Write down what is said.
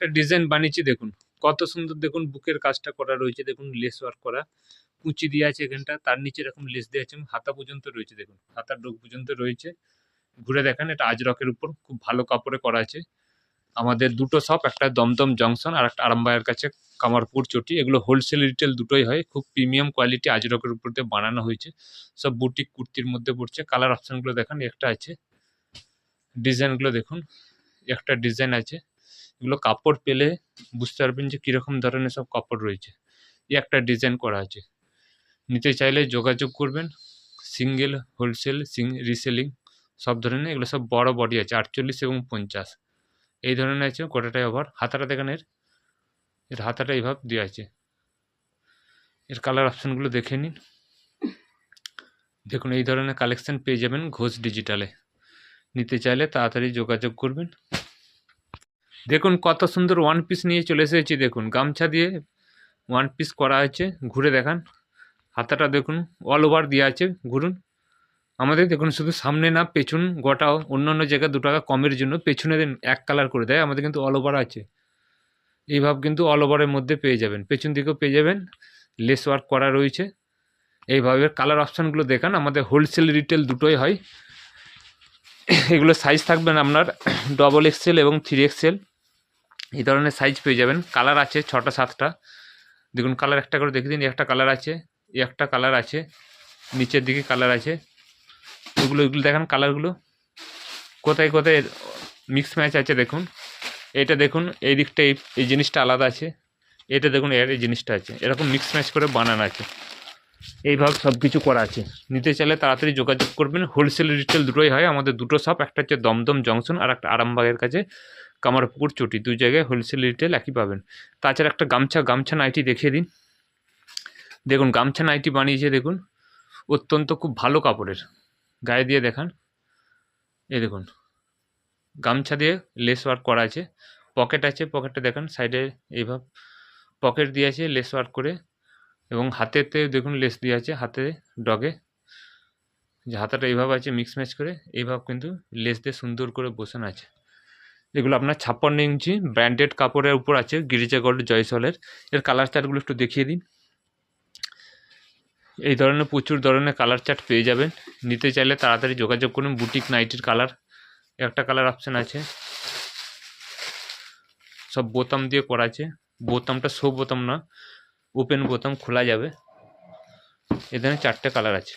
একটা ডিজাইন বানিয়েছি, দেখুন। কত সুন্দর, দেখুন, বুকের কাজটা করা রয়েছে, দেখুন লেস ওয়ার্ক করা। কুচি দিয়ে আছে এখানটা, তার নিচে এরকম লেস দিয়ে আছে হাতা পর্যন্ত রয়েছে, দেখুন। হাতার ডোক পর্যন্ত রয়েছে। ঘুরে দেখেন, এটা আজরকের উপর খুব ভালো কাপড়ে করা আছে। আমাদের দুটো শপ একটা দমদম জংশন আর একটা আরামবাগের কাছে কামারপুর চটি। এগুলো হোলসেল রিটেল দুটোই হয়। খুব প্রিমিয়াম কোয়ালিটি আজরকের উপর দিয়ে বানানো হয়েছে। সব বুটিক কুর্তির মধ্যে পড়ছে। কালার অপশনগুলো দেখেন, একটা আছে। ডিজাইনগুলো দেখুন, একটা ডিজাইন আছে। এগুলো কাপড় পেলে বুঝতে পারবেন যে কীরকম ধরনের সব কাপড় রয়েছে। এই একটা ডিজাইন করা আছে। নিতে চাইলে যোগাযোগ করবেন। সিঙ্গেল হোলসেল সিং রিসেলিং সব ধরনের, এগুলো সব বড় বডি আছে, আটচল্লিশ এবং পঞ্চাশ। এই ধরনের আছে গোটাটাই ওভার হাতাটা দেখেন এর। এর হাতাটা এইভাবে দেওয়া আছে। এর কালার অপশানগুলো দেখে নিন। দেখুন, এই ধরনের কালেকশান পেয়ে যাবেন ঘোষ ডিজিটালে নিতে চাইলে তাড়াতাড়ি যোগাযোগ করবেন। দেখুন কত সুন্দর ওয়ান পিস নিয়ে চলে এসেছি, দেখুন। গামছা দিয়ে ওয়ান পিস করা আছে ঘুরে দেখান। হাতাটা দেখুন অল ওভার দেওয়া আছে, ঘুরুন। আমাদের দেখুন, শুধু সামনে না, পেছন গোটাও অন্য অন্য জায়গায় দু টাকা কমের জন্য পেছনে এক কালার করে দেয়। আমাদের কিন্তু অল ওভার আছে। এইভাবে কিন্তু অল ওভারের মধ্যে পেয়ে যাবেন। পেছন দিকেও পেয়ে যাবেন। লেস ওয়ার্ক করা রয়েছে। এইভাবে কালার অপশানগুলো দেখান। আমাদের হোলসেল রিটেল দুটোই হয়। এগুলো সাইজ থাকবেন আপনার ডবল এক্সেল এবং থ্রি এক্সেল এই ধরনের সাইজ পেয়ে যাবেন। কালার আছে ছটা, সাতটা। দেখুন কালার একটা করে দেখে দিন, একটা কালার আছে, একটা কালার আছে, নিচের দিকে কালার আছে। এগুলো এগুলো দেখান কালারগুলো কোথায় কোথায় মিক্স ম্যাচ আছে দেখুন। এটা দেখুন, এই দিকটা, এই এই জিনিসটা আলাদা আছে। এটা দেখুন, এর, এই জিনিসটা আছে। এরকম মিক্স ম্যাচ করে বানানো আছে। এইভাবে সব কিছু করা আছে। নিতে চাইলে তাড়াতাড়ি যোগাযোগ করবেন। হোলসেল রিটেল দুটোই হয়। আমাদের দুটো শপ একটা হচ্ছে দমদম জংশন আর একটা আরামবাগের কাছে। কামারপুকুর চটি, দুই জায়গায় হোলসেল রিটেল একই পাবেন। তাছাড়া একটা গামছা গামছা নাইটি দেখিয়ে দিন। দেখুন, গামছা নাইটি বানিয়েছে, দেখুন, অত্যন্ত খুব ভালো কাপড়ের। গায়ে দিয়ে দেখান। এই দেখুন, গামছা দিয়ে লেস ওয়ার্ক করা আছে। পকেট আছে পকেটটা দেখান সাইডে এইভাবে পকেট দিয়ে আছে লেস ওয়ার্ক করে। এবং হাতেতে দেখুন লেস দিয়ে আছে, হাতে ডগে। যে হাতাটা এইভাবে আছে মিক্স ম্যাচ করে এইভাবে কিন্তু লেস দিয়ে সুন্দর করে বসানো আছে। এগুলো আপনার ছাপ্পান্ন ইঞ্চি ব্র্যান্ডেড কাপড়ের উপর আছে গিরিজা গোল্ড জয়সলের এর কালার চার্টগুলো একটু দেখিয়ে দিন। এই ধরনের প্রচুর ধরনের কালার চার্ট পেয়ে যাবেন। নিতে চাইলে তাড়াতাড়ি যোগাযোগ করুন বুটিক নাইটির কালার একটা কালার অপশান আছে। সব বোতাম দিয়ে করা আছে। বোতামটা সব বোতাম না ওপেন বোতাম খোলা যাবে। এ ধরনের চারটে কালার আছে।